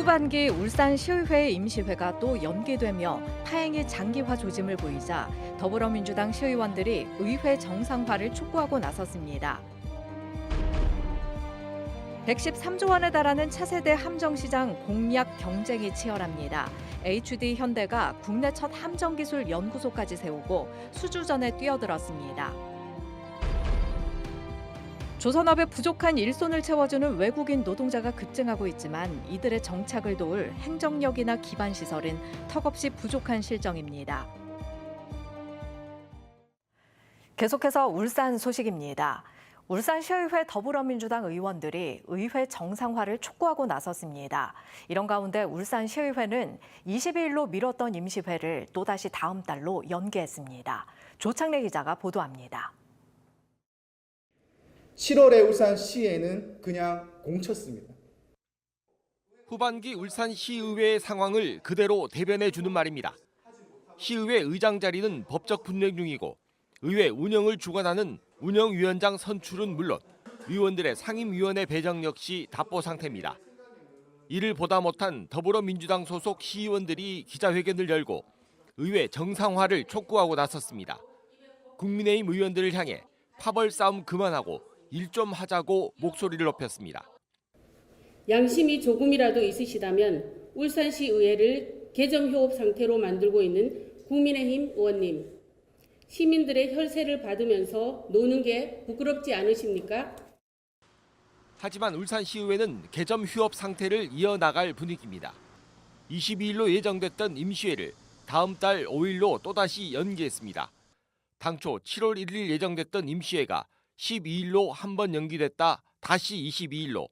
후반기 울산 시의회 임시회가 또 연기되며 파행이 장기화 조짐을 보이자 더불어민주당 시의원들이 의회 정상화를 촉구하고 나섰습니다. 113조 원에 달하는 차세대 함정시장 공약 경쟁이 치열합니다. HD 현대가 국내 첫 함정기술 연구소까지 세우고 수주전에 뛰어들었습니다. 조선업의 부족한 일손을 채워주는 외국인 노동자가 급증하고 있지만 이들의 정착을 도울 행정력이나 기반 시설은 턱없이 부족한 실정입니다. 계속해서 울산 소식입니다. 울산시의회 더불어민주당 의원들이 의회 정상화를 촉구하고 나섰습니다. 이런 가운데 울산시의회는 22일로 미뤘던 임시회를 또다시 다음 달로 연기했습니다. 조창래 기자가 보도합니다. 7월에 울산 시에는 그냥 공쳤습니다. 후반기 울산 시의회의 상황을 그대로 대변해 주는 말입니다. 시의회 의장 자리는 법적 분쟁 중이고 의회 운영을 주관하는 운영위원장 선출은 물론 의원들의 상임위원회 배정 역시 답보 상태입니다. 이를 보다 못한 더불어민주당 소속 시의원들이 기자회견을 열고 의회 정상화를 촉구하고 나섰습니다. 국민의힘 의원들을 향해 파벌 싸움 그만하고 일 좀 하자고 목소리를 높였습니다. 양심이 조금이라도 있으시다면 울산시 의회를 개정효업 상태로 만들고 있는 국민의힘 의원님, 시민들의 혈세를 받으면서 노는 게 부끄럽지 않으십니까? 하지만 울산시의회는 개점 휴업 상태를 이어나갈 분위기입니다. 22일로 예정됐던 임시회를 다음 달 5일로 또다시 연기했습니다. 당초 7월 1일 예정됐던 임시회가 12일로 한 번 연기됐다 다시 22일로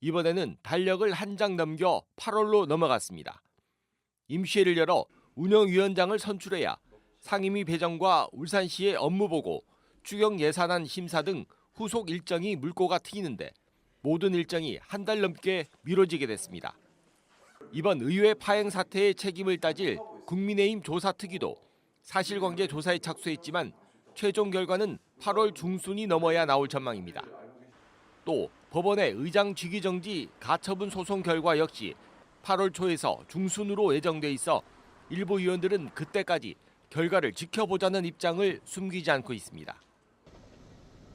이번에는 달력을 한 장 넘겨 8월로 넘어갔습니다. 임시회를 열어 운영위원장을 선출해야 상임위 배정과 울산시의 업무 보고, 추경 예산안 심사 등 후속 일정이 물꼬가 트이는데 모든 일정이 한 달 넘게 미뤄지게 됐습니다. 이번 의회 파행 사태의 책임을 따질 국민의힘 조사특위도 사실관계 조사에 착수했지만 최종 결과는 8월 중순이 넘어야 나올 전망입니다. 또 법원의 의장 직위 정지 가처분 소송 결과 역시 8월 초에서 중순으로 예정돼 있어 일부 의원들은 그때까지 결과를 지켜보자는 입장을 숨기지 않고 있습니다.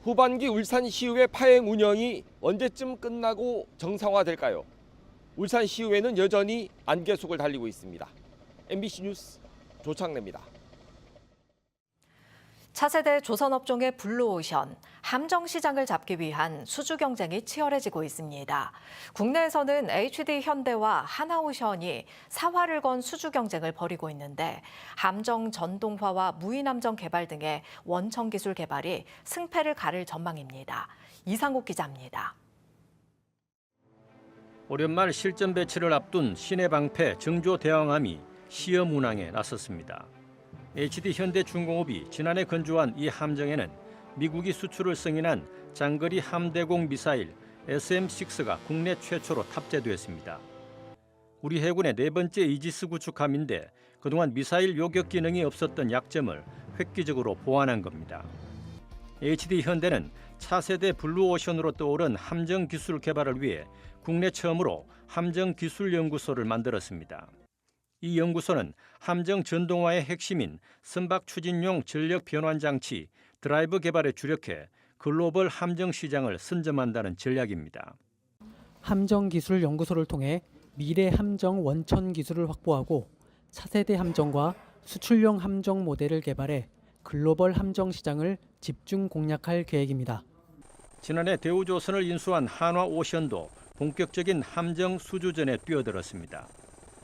후반기 울산시의회 파행 운영이 언제쯤 끝나고 정상화될까요? 울산시의회는 여전히 안개 속을 달리고 있습니다. MBC 뉴스 조창래입니다. 차세대 조선업종의 블루오션, 함정시장을 잡기 위한 수주 경쟁이 치열해지고 있습니다. 국내에서는 HD 현대와 하나오션이 사활을 건 수주 경쟁을 벌이고 있는데 함정 전동화와 무인함정 개발 등의 원천 기술 개발이 승패를 가를 전망입니다. 이상국 기자입니다. 말 실전 배치를 앞둔 신해 방패 정조 대왕함이 시험 운항에 나섰습니다. HD 현대중공업이 지난해 건조한 이 함정에는 미국이 수출을 승인한 장거리 함대공 미사일 SM-6가 국내 최초로 탑재됐습니다. 우리 해군의 네 번째 이지스 구축함인데 그동안 미사일 요격 기능이 없었던 약점을 획기적으로 보완한 겁니다. HD 현대는 차세대 블루오션으로 떠오른 함정 기술 개발을 위해 국내 처음으로 함정 기술 연구소를 만들었습니다. 이 연구소는 함정 전동화의 핵심인 선박 추진용 전력 변환 장치 드라이브 개발에 주력해 글로벌 함정 시장을 선점한다는 전략입니다. 함정 기술 연구소를 통해 미래 함정 원천 기술을 확보하고 차세대 함정과 수출용 함정 모델을 개발해 글로벌 함정 시장을 집중 공략할 계획입니다. 지난해 대우조선을 인수한 한화오션도 본격적인 함정 수주전에 뛰어들었습니다.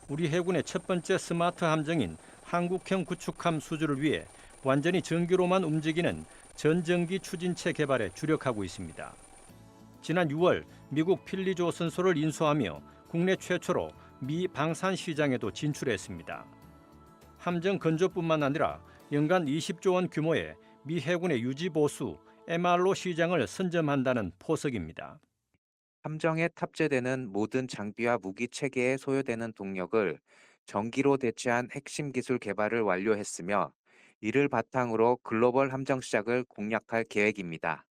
우리 해군의 첫 번째 스마트 함정인 한국형 구축함 수주를 위해 완전히 전기로만 움직이는 전전기 추진체 개발에 주력하고 있습니다. 지난 6월 미국 필리조 선소를 인수하며 국내 최초로 미 방산 시장에도 진출했습니다. 함정 건조뿐만 아니라 연간 20조 원 규모의 미 해군의 유지 보수 MRO 시장을 선점한다는 포석입니다. 함정에 탑재되는 모든 장비와 무기 체계에 소요되는 동력을 전기로 대체한 핵심 기술 개발을 완료했으며 이를 바탕으로 글로벌 함정 시장을 공략할 계획입니다.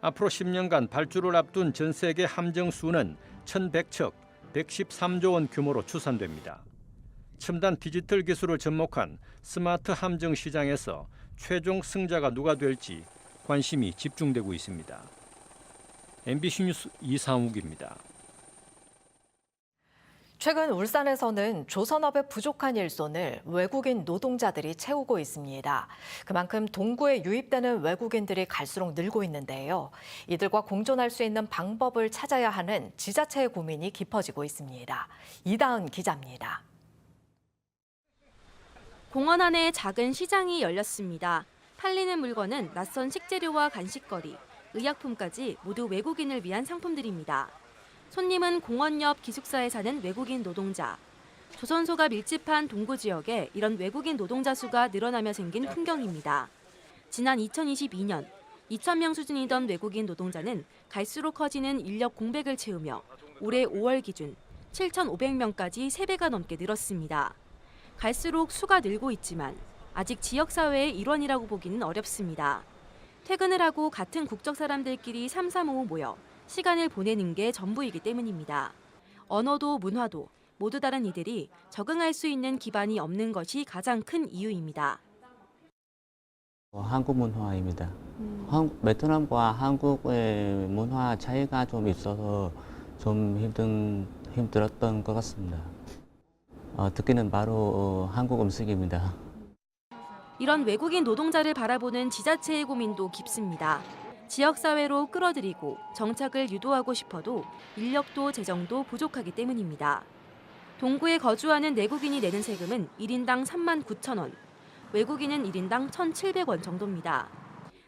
앞으로 10년간 발주를 앞둔 전 세계 함정 수는 1,100척, 113조 원 규모로 추산됩니다. 첨단 디지털 기술을 접목한 스마트 함정 시장에서 최종 승자가 누가 될지 관심이 집중되고 있습니다. MBC 뉴스 이상욱입니다. 최근 울산에서는 조선업의 부족한 일손을 외국인 노동자들이 채우고 있습니다. 그만큼 동구에 유입되는 외국인들이 갈수록 늘고 있는데요. 이들과 공존할 수 있는 방법을 찾아야 하는 지자체의 고민이 깊어지고 있습니다. 이다은 기자입니다. 공원 안에 작은 시장이 열렸습니다. 팔리는 물건은 낯선 식재료와 간식거리, 의약품까지 모두 외국인을 위한 상품들입니다. 손님은 공원 옆 기숙사에 사는 외국인 노동자. 조선소가 밀집한 동구 지역에 이런 외국인 노동자 수가 늘어나며 생긴 풍경입니다. 지난 2022년 2,000명 수준이던 외국인 노동자는 갈수록 커지는 인력 공백을 채우며 올해 5월 기준 7,500명까지 3배가 넘게 늘었습니다. 갈수록 수가 늘고 있지만 아직 지역사회의 일원이라고 보기는 어렵습니다. 퇴근을 하고 같은 국적 사람들끼리 삼삼오오 모여 시간을 보내는 게 전부이기 때문입니다. 언어도 문화도 모두 다른 이들이 적응할 수 있는 기반이 없는 것이 가장 큰 이유입니다. 어, 한국 문화입니다. 한, 베트남과 한국의 문화 차이가 좀 있어서 좀 힘든, 힘들었던 것 같습니다. 어, 특기는 바로 어, 한국 음식입니다. 이런 외국인 노동자를 바라보는 지자체의 고민도 깊습니다. 지역사회로 끌어들이고 정착을 유도하고 싶어도 인력도 재정도 부족하기 때문입니다. 동구에 거주하는 내국인이 내는 세금은 1인당 3만 9천 원, 외국인은 1인당 1,700원 정도입니다.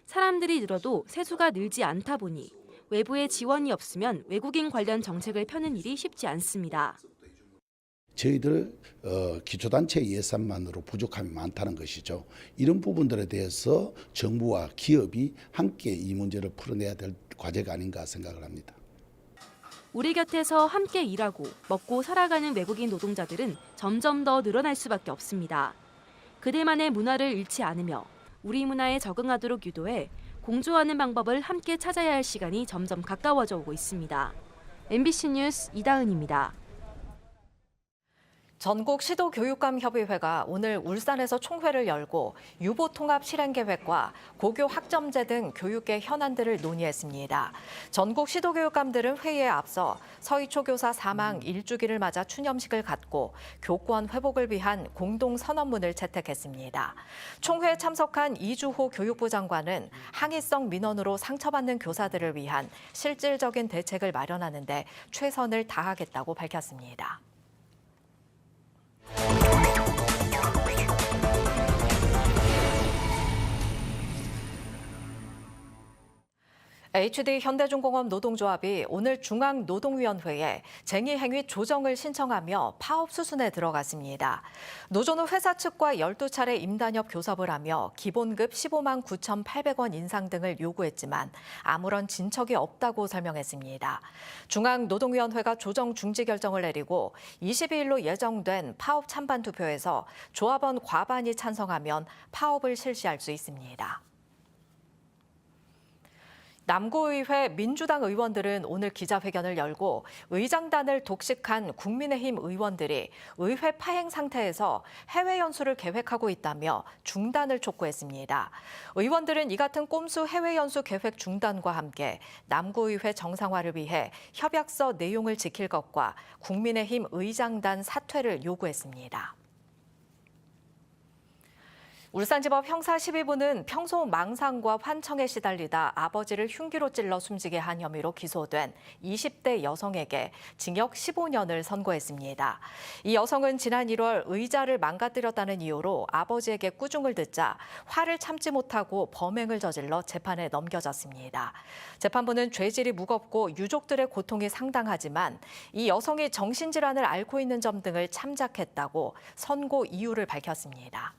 사람들이 늘어도 세수가 늘지 않다 보니 외부의 지원이 없으면 외국인 관련 정책을 펴는 일이 쉽지 않습니다. 저희들 어, 기초단체 예산만으로 부족함이 많다는 것이죠. 이런 부분들에 대해서 정부와 기업이 함께 이 문제를 풀어내야 될 과제가 아닌가 생각을 합니다. 우리 곁에서 함께 일하고 먹고 살아가는 외국인 노동자들은 점점 더 늘어날 수밖에 없습니다. 그들만의 문화를 잃지 않으며 우리 문화에 적응하도록 유도해 공조하는 방법을 함께 찾아야 할 시간이 점점 가까워져 오고 있습니다. MBC 뉴스 이다은입니다. 전국 시도교육감 협의회가 오늘 울산에서 총회를 열고 유보 통합 실행 계획과 고교 학점제 등 교육계 현안들을 논의했습니다. 전국 시도교육감들은 회의에 앞서 서희초 교사 사망 1주기를 맞아 추념식을 갖고 교권 회복을 위한 공동 선언문을 채택했습니다. 총회에 참석한 이주호 교육부 장관은 항의성 민원으로 상처받는 교사들을 위한 실질적인 대책을 마련하는 데 최선을 다하겠다고 밝혔습니다. you HD 현대중공업 노동조합이 오늘 중앙노동위원회에 쟁의 행위 조정을 신청하며 파업 수순에 들어갔습니다. 노조는 회사 측과 12차례 임단협 교섭을 하며 기본급 15만 9,800원 인상 등을 요구했지만 아무런 진척이 없다고 설명했습니다. 중앙노동위원회가 조정 중지 결정을 내리고 22일로 예정된 파업 찬반 투표에서 조합원 과반이 찬성하면 파업을 실시할 수 있습니다. 남구의회 민주당 의원들은 오늘 기자회견을 열고 의장단을 독식한 국민의힘 의원들이 의회 파행 상태에서 해외 연수를 계획하고 있다며 중단을 촉구했습니다. 의원들은 이 같은 꼼수 해외 연수 계획 중단과 함께 남구의회 정상화를 위해 협약서 내용을 지킬 것과 국민의힘 의장단 사퇴를 요구했습니다. 울산지법 형사 12부는 평소 망상과 환청에 시달리다 아버지를 흉기로 찔러 숨지게 한 혐의로 기소된 20대 여성에게 징역 15년을 선고했습니다. 이 여성은 지난 1월 의자를 망가뜨렸다는 이유로 아버지에게 꾸중을 듣자 화를 참지 못하고 범행을 저질러 재판에 넘겨졌습니다. 재판부는 죄질이 무겁고 유족들의 고통이 상당하지만 이 여성이 정신질환을 앓고 있는 점 등을 참작했다고 선고 이유를 밝혔습니다.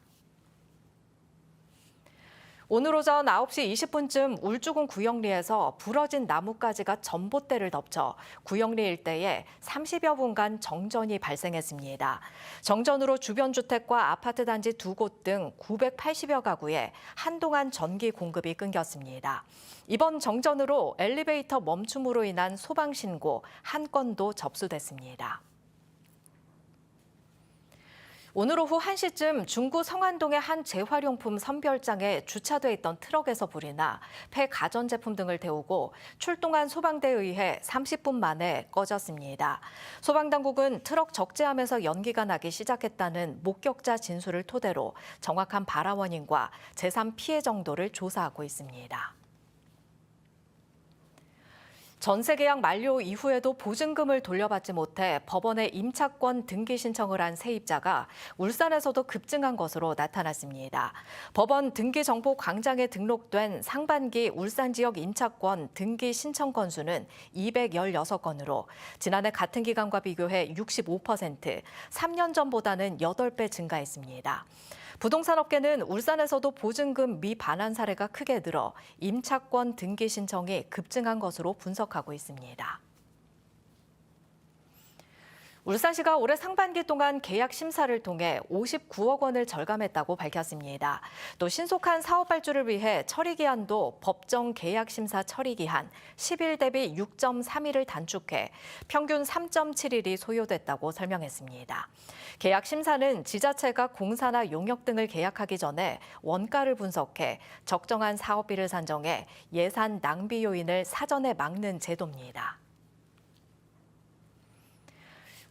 오늘 오전 9시 20분쯤 울주군 구영리에서 부러진 나뭇가지가 전봇대를 덮쳐 구영리 일대에 30여 분간 정전이 발생했습니다. 정전으로 주변 주택과 아파트 단지 두 곳 등 980여 가구에 한동안 전기 공급이 끊겼습니다. 이번 정전으로 엘리베이터 멈춤으로 인한 소방 신고 한 건도 접수됐습니다. 오늘 오후 1시쯤 중구 성안동의 한 재활용품 선별장에 주차돼 있던 트럭에서 불이 나 폐 가전제품 등을 태우고 출동한 소방대에 의해 30분 만에 꺼졌습니다. 소방당국은 트럭 적재함에서 연기가 나기 시작했다는 목격자 진술을 토대로 정확한 발화 원인과 재산 피해 정도를 조사하고 있습니다. 전세 계약 만료 이후에도 보증금을 돌려받지 못해 법원에 임차권 등기 신청을 한 세입자가 울산에서도 급증한 것으로 나타났습니다. 법원 등기 정보 광장에 등록된 상반기 울산 지역 임차권 등기 신청 건수는 216건으로 지난해 같은 기간과 비교해 65%, 3년 전보다는 8배 증가했습니다. 부동산 업계는 울산에서도 보증금 미반환 사례가 크게 늘어 임차권 등기 신청이 급증한 것으로 분석하고 있습니다. 울산시가 올해 상반기 동안 계약 심사를 통해 59억 원을 절감했다고 밝혔습니다. 또 신속한 사업 발주를 위해 처리 기한도 법정 계약 심사 처리 기한 10일 대비 6.3일을 단축해 평균 3.7일이 소요됐다고 설명했습니다. 계약 심사는 지자체가 공사나 용역 등을 계약하기 전에 원가를 분석해 적정한 사업비를 산정해 예산 낭비 요인을 사전에 막는 제도입니다.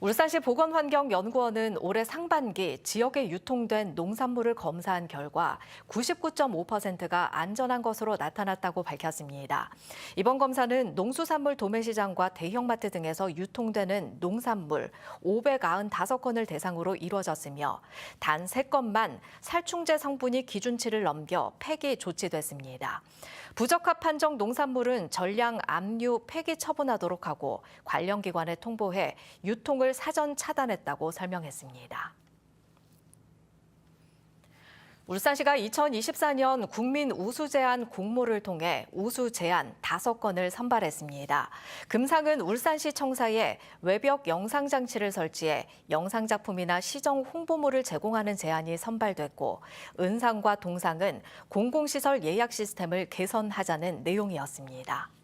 울산시 보건환경연구원은 올해 상반기 지역에 유통된 농산물을 검사한 결과 99.5%가 안전한 것으로 나타났다고 밝혔습니다. 이번 검사는 농수산물 도매시장과 대형마트 등에서 유통되는 농산물 595건을 대상으로 이루어졌으며 단 3건만 살충제 성분이 기준치를 넘겨 폐기 조치됐습니다. 부적합 판정 농산물은 전량 압류 폐기 처분하도록 하고 관련 기관에 통보해 유통 을 사전 차단했다고 설명했습니다. 울산시가 2024년 국민 우수 제안 공모를 통해 우수 제안 5건을 선발했습니다. 금상은 울산시 청사에 외벽 영상 장치를 설치해 영상 작품이나 시정 홍보물을 제공하는 제안이 선발됐고 은상과 동상은 공공시설 예약 시스템을 개선하자는 내용이었습니다.